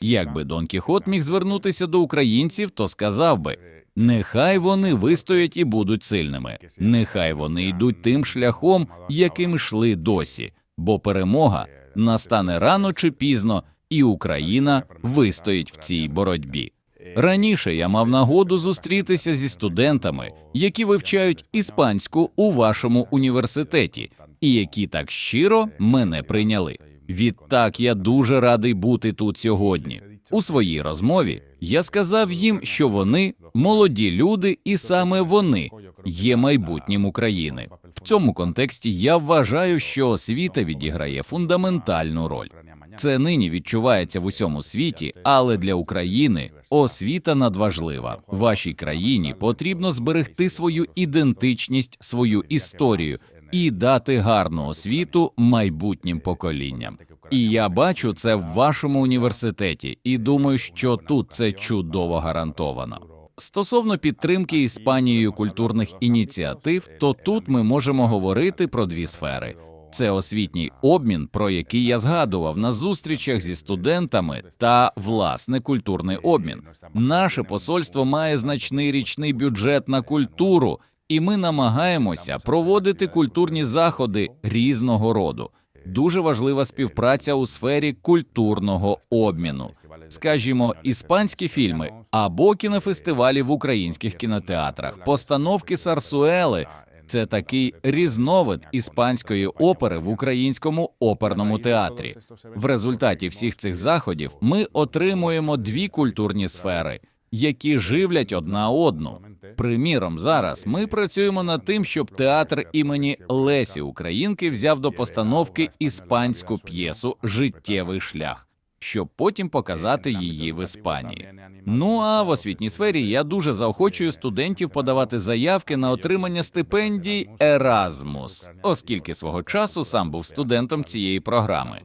Якби Дон Кіхот міг звернутися до українців, то сказав би: нехай вони вистоять і будуть сильними, нехай вони йдуть тим шляхом, яким йшли досі, бо перемога настане рано чи пізно, і Україна вистоїть в цій боротьбі. Раніше я мав нагоду зустрітися зі студентами, які вивчають іспанську у вашому університеті, і які так щиро мене прийняли. Відтак я дуже радий бути тут сьогодні. У своїй розмові я сказав їм, що вони молоді люди, і саме вони є майбутнім України. В цьому контексті я вважаю, що освіта відіграє фундаментальну роль. Це нині відчувається в усьому світі, але для України освіта надважлива. Вашій країні потрібно зберегти свою ідентичність, свою історію і дати гарну освіту майбутнім поколінням. І я бачу це в вашому університеті, і думаю, що тут це чудово гарантовано. Стосовно підтримки Іспанією культурних ініціатив, то тут ми можемо говорити про дві сфери. Це освітній обмін, про який я згадував на зустрічах зі студентами, та власне культурний обмін. Наше посольство має значний річний бюджет на культуру, і ми намагаємося проводити культурні заходи різного роду. Дуже важлива співпраця у сфері культурного обміну, скажімо, іспанські фільми або кінофестивалі в українських кінотеатрах, постановки Сарсуели. Це такий різновид іспанської опери в українському оперному театрі. В результаті всіх цих заходів ми отримуємо дві культурні сфери, які живлять одна одну. Приміром, зараз ми працюємо над тим, щоб театр імені Лесі Українки взяв до постановки іспанську п'єсу Життєвий шлях. Щоб потім показати її в Іспанії. Ну а в освітній сфері я дуже заохочую студентів подавати заявки на отримання стипендій Erasmus, оскільки свого часу сам був студентом цієї програми.